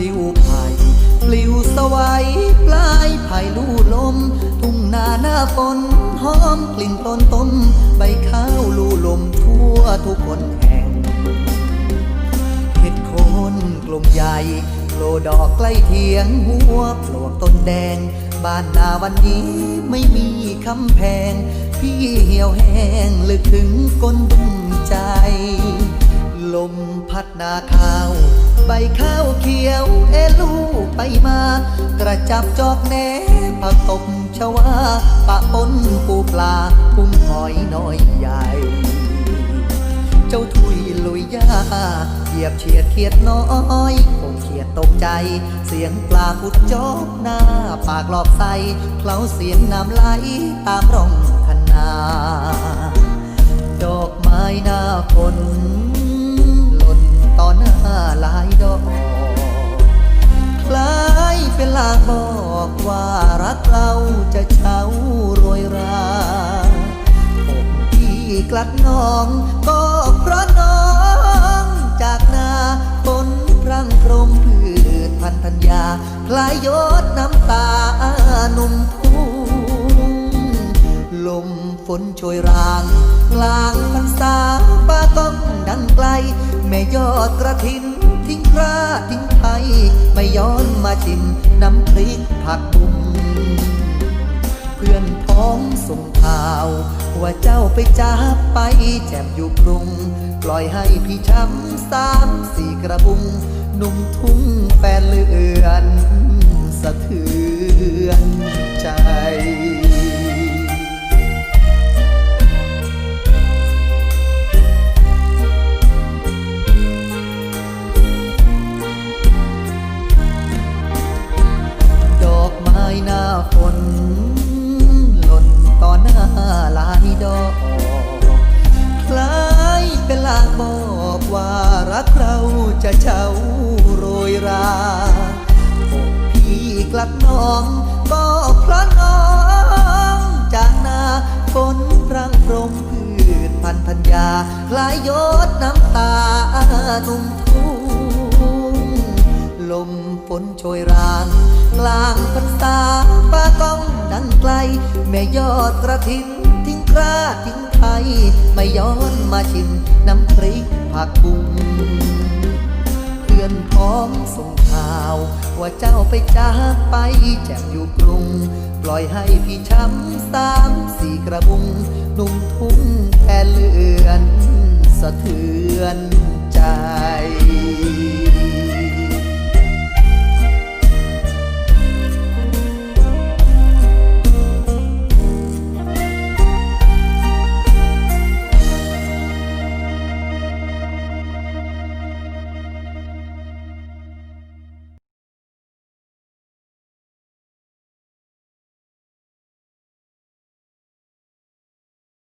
ผิวไผ่ปลิวสวัยปลายไผ่ลู่ลม ทุ่งนาหน้าฝนหอมกลิ่นต้นต้ม ใบข้าวลู่ลมทั่วทุกคนแห่งเห็ดโคนกลมใหญ่โลดอกใกล้เทียงหัวปลวกต้นแดง บ้านนาวันนี้ไม่มีคำแพง พี่เหี่ยวแห้งลึกถึงก้นบึ้งใจ ลมพัดนาข้าว ใบข้าวเขียวเอลูไปมา กระจับจอกแหนผักตบชวาปะปนปูปลากุ้งหอยน้อยใหญ่ เจ้าทุยลุยยาเหยียบเฉียดเขียดน้อยคงเขียดตกใจ เสียงปลาพุดจอบหน้า ปากหลอบใสเคล้าเสียงน้ำไหลตามร่องคันนาดอกไม้หน้าฝน ต่อหน้าหลายดอก คล้ายเป็นลางบอกว่ารักเราจะเช้าโรยราอกที่กลัดน้อง ก็เพราะน้องจากนาฝนรังพรมพืชพันธัญญาคลายยดน้ำตาหนุ่มทุ่งลมฝนโชยรางกลางพรรษา ยอดกระถิน ทิ้งคราทิ้งไทย ไม่ย้อนมาชิมน้ำพริกผักบุ้งเพื่อนพ้องส่งข่าว ว่าเจ้าไปจากไปแจมอยู่กรุง ปล่อยให้พี่ช้ำสามสี่กระบุง นุ่มทุ่งแฟนเลือน สะเทือนใจ ฝนหล่นต่อหน้าหลายดอก คล้ายเป็นลางบอกว่ารักเราจะเช้าโรยราอกพี่กลัดน้องก็เพราะน้องจากนาฝนพรังพรมพืชพันธัญญาคลายยดน้ำตาหนุ่มทุ่งลมฝนโชยรางกล ม่ยอดกระถินทิ้งคราทิ้งไทยไม่ย้อนมาชิมน้ำพริกผักบุ้งเพื่อนพ้องส่งข่าว ว่าเจ้าไปจากไปแจ่มอยู่กรุง ปล่อยให้พี่ช้ำสามสี่กระบุงหนุ่มทุ่งแค่เลือนสะเทือน